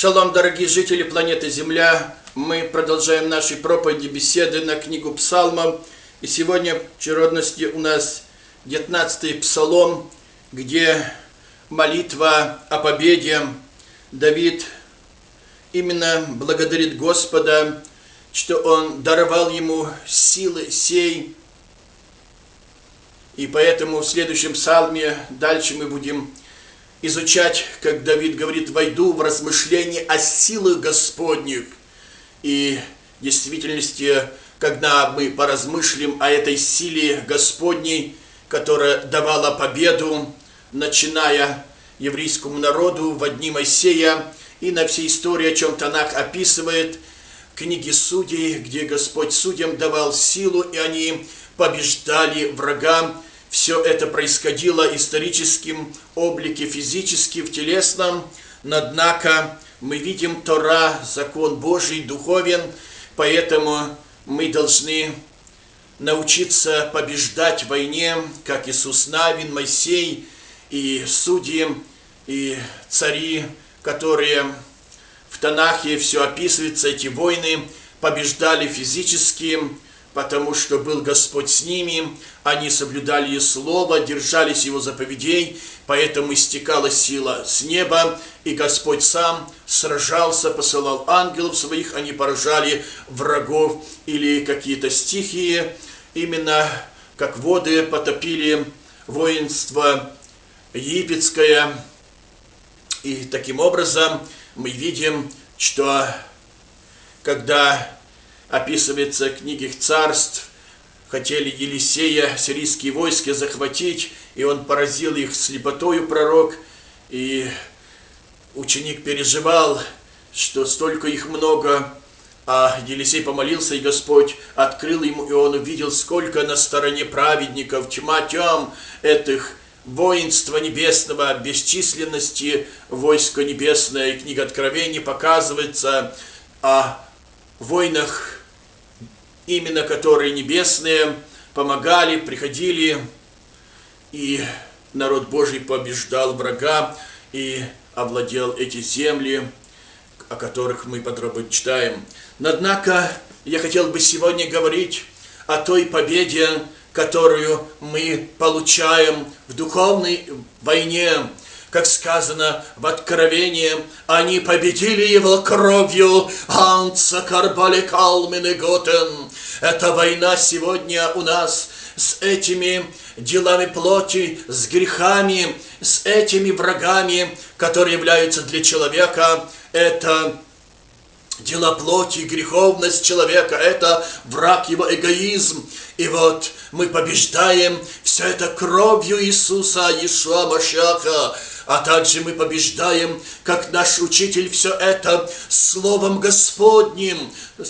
Шалом, дорогие жители планеты Земля. Мы продолжаем наши проповеди, беседы на книгу Псалмов. И сегодня в чародности у нас 19-й псалом, где молитва о победе. Давид именно благодарит Господа, что Он даровал ему силы сей. И поэтому в следующем псалме дальше мы будем изучать, как Давид говорит, войду в размышление о силах Господних. И в действительности, когда мы поразмышлим о этой силе Господней, которая давала победу, начиная еврейскому народу в дни Моисея, и на всей истории, о чем Танах описывает, книги Судей, где Господь судьям давал силу, и они побеждали врагам, все это происходило историческим облике, физически, в телесном, однако мы видим Тора, закон Божий, духовен, поэтому мы должны научиться побеждать в войне, как Иисус Навин, Моисей и судьи, и цари, которые в Танахе все описывается, эти войны побеждали физически, потому что был Господь с ними, они соблюдали Его Слово, держались Его заповедей, поэтому истекала сила с неба, и Господь сам сражался, посылал ангелов своих, они поражали врагов или какие-то стихии, именно как воды потопили воинство египетское. И таким образом мы видим, что когда описывается в книгах царств, хотели Елисея, сирийские войска, захватить, и он поразил их слепотою пророк, и ученик переживал, что столько их много, а Елисей помолился, и Господь открыл ему, и он увидел, сколько на стороне праведников, тьма тем этих воинства небесного, бесчисленности войска небесное, и книга Откровений показывается о войнах именно которые небесные помогали, приходили, и народ Божий побеждал врага и овладел эти земли, о которых мы подробно читаем. Однако я хотел бы сегодня говорить о той победе, которую мы получаем в духовной войне, как сказано в Откровении, они победили его кровью, анца карбали калмины готен. Эта война сегодня у нас с этими делами плоти, с грехами, с этими врагами, которые являются для человека, это дела плоти, греховность человека, это враг его эгоизм. И вот мы побеждаем все это кровью Иисуса, Иешуа Машаха, а также мы побеждаем, как наш учитель, все это Словом Господним,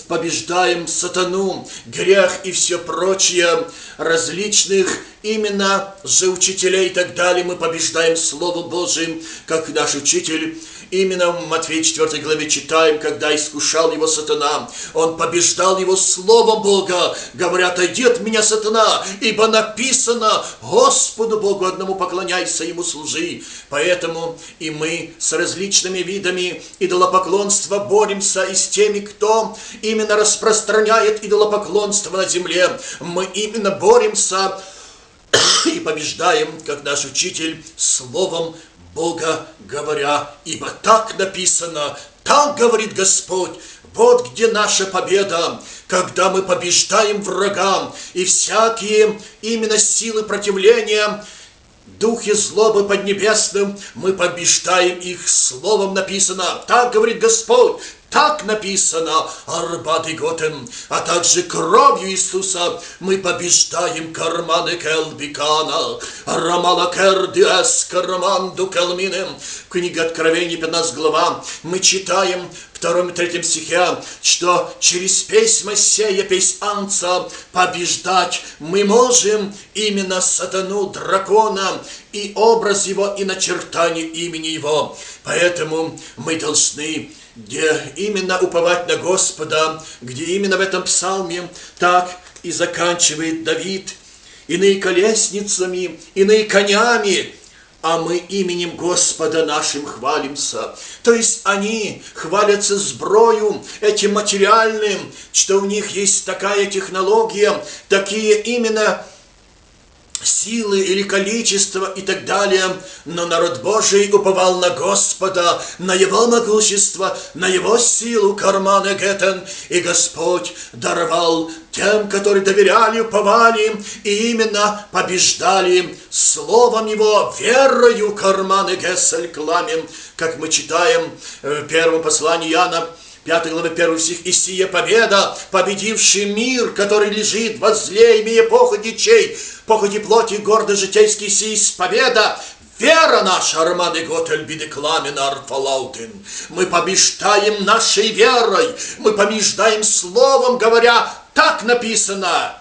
побеждаем сатану, грех и все прочее, различных именно же учителей и так далее, мы побеждаем Словом Божьим, как наш учитель Именно в Матфея 4 главе читаем, когда искушал его сатана. Он побеждал его Словом Бога, говоря, отойди от меня, сатана, ибо написано, Господу Богу одному поклоняйся, Ему служи. Поэтому и мы с различными видами идолопоклонства боремся и с теми, кто именно распространяет идолопоклонство на земле. Мы именно боремся и побеждаем, как наш учитель, Словом Бога говоря, ибо так написано, так говорит Господь, вот где наша победа, когда мы побеждаем врагам и всякие именно силы противления, духи злобы поднебесным, мы побеждаем их словом написано. Так говорит Господь, так написано, Арбат и Готем, а также кровью Иисуса мы побеждаем карманы Келбикана, Рамала Кердиас Карманду Келминем. Книга Откровений, 15 глава, мы читаем втором и третьем стихе, что через песнь Моисея, песнь Анца побеждать мы можем именно сатану, дракона, и образ его, и начертание имени его. Поэтому мы должны где именно уповать на Господа, где именно в этом псалме так и заканчивает Давид. Иные колесницами, иные конями, а мы именем Господа нашим хвалимся. То есть они хвалятся сброю этим материальным, что у них есть такая технология, такие именно силы или количество и так далее, но народ Божий уповал на Господа, на Его могущество, на Его силу кармана Гетен, и Господь даровал тем, которые доверяли, уповали, и именно побеждали словом Его, верою карманы Гесель кламем, как мы читаем в первом послании Иоанна, 5 глава 1 стих, «И сия победа, победивший мир, который лежит возле, имея похоти чей, похоти плоти, гордо житейский сись победа, Вера наша, Романы Готель, Бидекламен, Арфалаутин. Мы побеждаем нашей верой, мы побеждаем словом, говоря, так написано.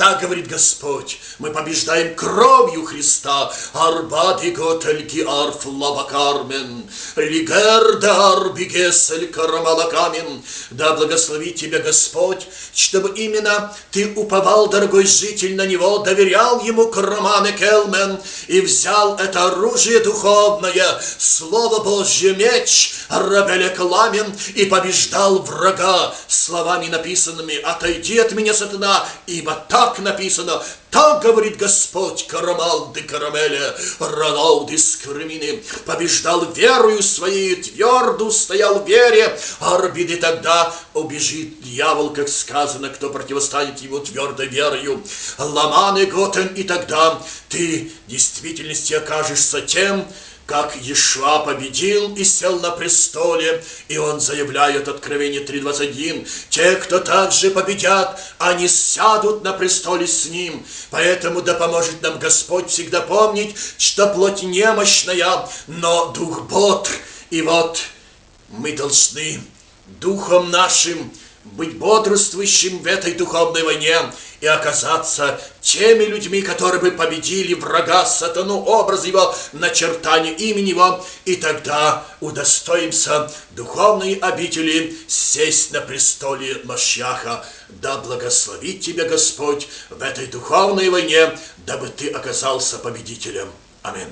Так говорит Господь, мы побеждаем кровью Христа. Арбади готельки арф лавакармен, ригерда арбигесель карамалакамин. Да благословит тебя Господь, чтобы именно ты уповал, дорогой житель, на Него, доверял Ему караманы келмен и взял это оружие духовное, Слово Божье, меч, рабеля кламен, и побеждал врага словами написанными, «Отойди от меня, сатана, ибо так так написано, так говорит Господь, Карамалды Карамеля, Роналды Скрымины, побеждал верою своей, твердо стоял в вере, Арбиды тогда убежит дьявол, как сказано, кто противостанет ему твердой верою. Ламаны Готен, и тогда ты в действительности окажешься тем, как Ешуа победил и сел на престоле, и он заявляет Откровение 3.21, те, кто также победят, они сядут на престоле с ним. Поэтому да поможет нам Господь всегда помнить, что плоть немощная, но дух бодр. И вот мы должны духом нашим быть бодрствующим в этой духовной войне и оказаться теми людьми, которые бы победили врага сатану, образ его, начертание имени его, и тогда удостоимся духовной обители сесть на престоле Машьяха. Да благословит тебя Господь в этой духовной войне, дабы ты оказался победителем. Аминь.